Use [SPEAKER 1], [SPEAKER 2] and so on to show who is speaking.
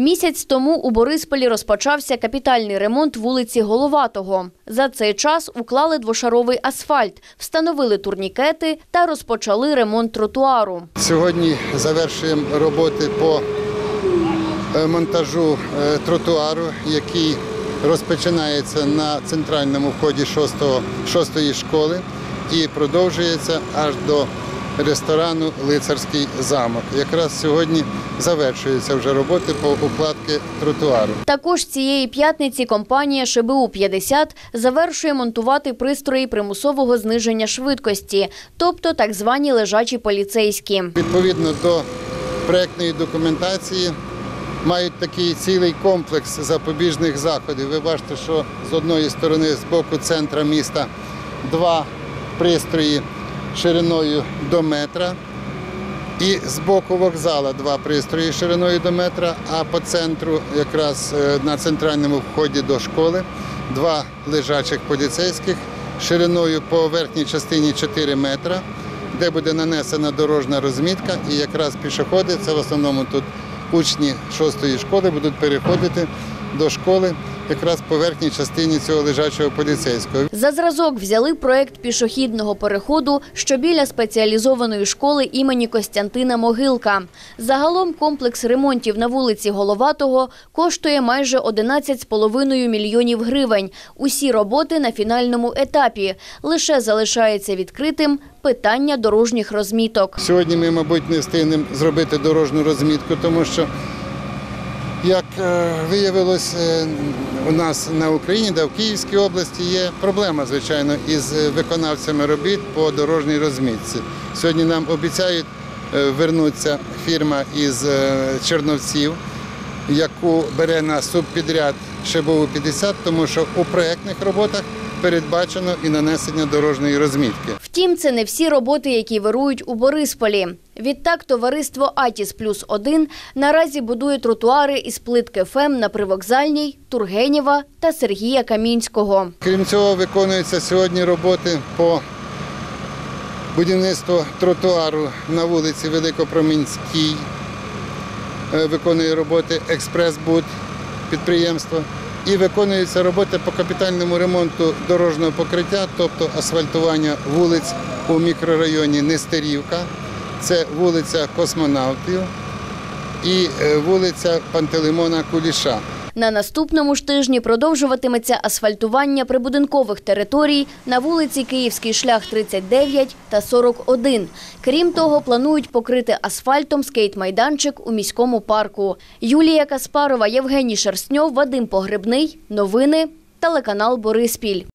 [SPEAKER 1] Місяць тому у Борисполі розпочався капітальний ремонт вулиці Головатого. За цей час уклали двошаровий асфальт, встановили турнікети та розпочали ремонт тротуару.
[SPEAKER 2] Сьогодні завершуємо роботи по е, монтажу е, тротуару, який розпочинається на центральному вході 6-ї школи і продовжується аж до ресторану Лицарський замок. Якраз сьогодні завершуються вже роботи по укладці тротуару.
[SPEAKER 1] Також цієї п'ятниці компанія ШБУ 50 завершує монтувати пристрої примусового зниження швидкості, тобто так звані лежачі поліцейські.
[SPEAKER 2] Відповідно до проєктної документації мають такий цілий комплекс запобіжних заходів. Ви бачите, що з одної сторони, з боку центра міста, два пристрої шириною до метра. І з боку вокзала два пристрої шириною до метра, а по центру, якраз е, на центральному вході до школи, два лежачих поліцейських шириною по верхній частині 4 метра, де буде нанесена дорожня розмітка, і якраз пішоходи, це в основному тут учні 6-ї школи, будуть переходити до школи якраз по верхній частині цього лежачого поліцейського.
[SPEAKER 1] За зразок взяли проект пішохідного переходу, що біля спеціалізованої школи імені Костянтина Могилка. Загалом комплекс ремонтів на вулиці Головатого коштує майже 11,5 мільйонів гривень. Усі роботи на фінальному етапі. Лише залишається відкритим питання дорожніх розміток.
[SPEAKER 2] Сьогодні ми, мабуть, не встигнемо зробити дорожню розмітку, тому що, як е, виявилось, е, у нас на Україні, да в Київській області є проблема, звичайно, із виконавцями робіт по дорожній розмітці. Сьогодні нам обіцяють е, вернутися фірма із е, Черновців, яку бере на субпідряд ШБУ 50, тому що у проєктних роботах передбачено і нанесення дорожньої розмітки.
[SPEAKER 1] Втім, це не всі роботи, які вирують у Борисполі. Відтак, товариство Атіс плюс 1 наразі будує тротуари із плитки ФЕМ на Привокзальній, Тургенєва та Сергія Камінського.
[SPEAKER 2] Крім цього, виконуються сьогодні роботи по будівництву тротуару на вулиці Великопромінській. Е, Виконує роботи Експрес-Буд підприємство. І виконуються роботи по капітальному ремонту дорожнього покриття, тобто асфальтування вулиць у мікрорайоні Нестерівка, це вулиця Космонавтів і е, вулиця Пантелеймона Куліша.
[SPEAKER 1] На наступному ж тижні продовжуватиметься асфальтування прибудинкових територій на вулиці Київський шлях 39 та 41. Крім того, планують покрити асфальтом скейт-майданчик у міському парку. Юлія Каспарова, Євгеній Шерстньов, Вадим Погребний. Новини. Телеканал Бориспіль.